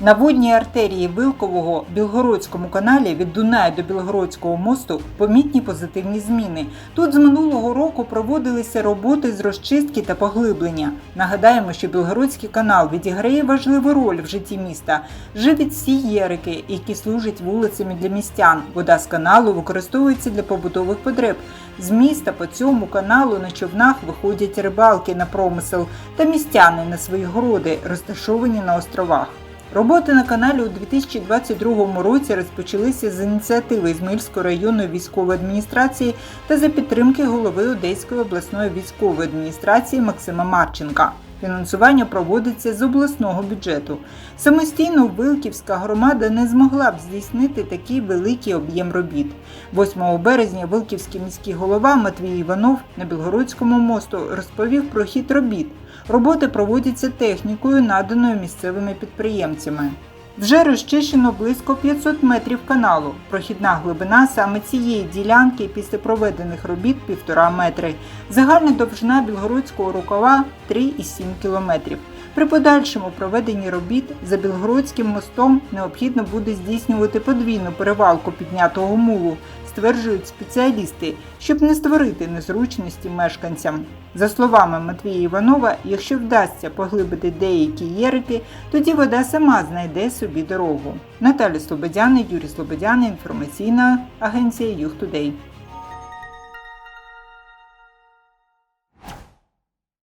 На водній артерії Вилкового Білгородському каналі від Дунаю до Білгородського мосту помітні позитивні зміни. Тут з минулого року проводилися роботи з розчистки та поглиблення. Нагадаємо, що Білгородський канал відіграє важливу роль в житті міста. Живить всі єрики, які служать вулицями для містян. Вода з каналу використовується для побутових потреб. З міста по цьому каналу на човнах виходять рибалки на промисел та містяни на свої городи, розташовані на островах. Роботи на каналі у 2022 році розпочалися з ініціативи Ізмаїльської районної військової адміністрації та за підтримки голови Одеської обласної військової адміністрації Максима Марченка. Фінансування проводиться з обласного бюджету. Самостійно Вилківська громада не змогла б здійснити такий великий об'єм робіт. 8 березня Вилківський міський голова Матвій Іванов на Білгородському мосту розповів про хід робіт. Роботи проводяться технікою, наданою місцевими підприємцями. Вже розчищено близько 500 метрів каналу. Прохідна глибина саме цієї ділянки після проведених робіт 1,5 метри. Загальна довжина білгородського рукава 3,7 кілометрів. При подальшому проведенні робіт за Білгородським мостом необхідно буде здійснювати подвійну перевалку піднятого мулу, стверджують спеціалісти, щоб не створити незручності мешканцям. За словами Матвія Іванова, якщо вдасться поглибити деякі єрики, тоді вода сама знайде собі дорогу. Наталя Слободяна, Юрій Слободяна, інформаційна агенція Юг Тудей.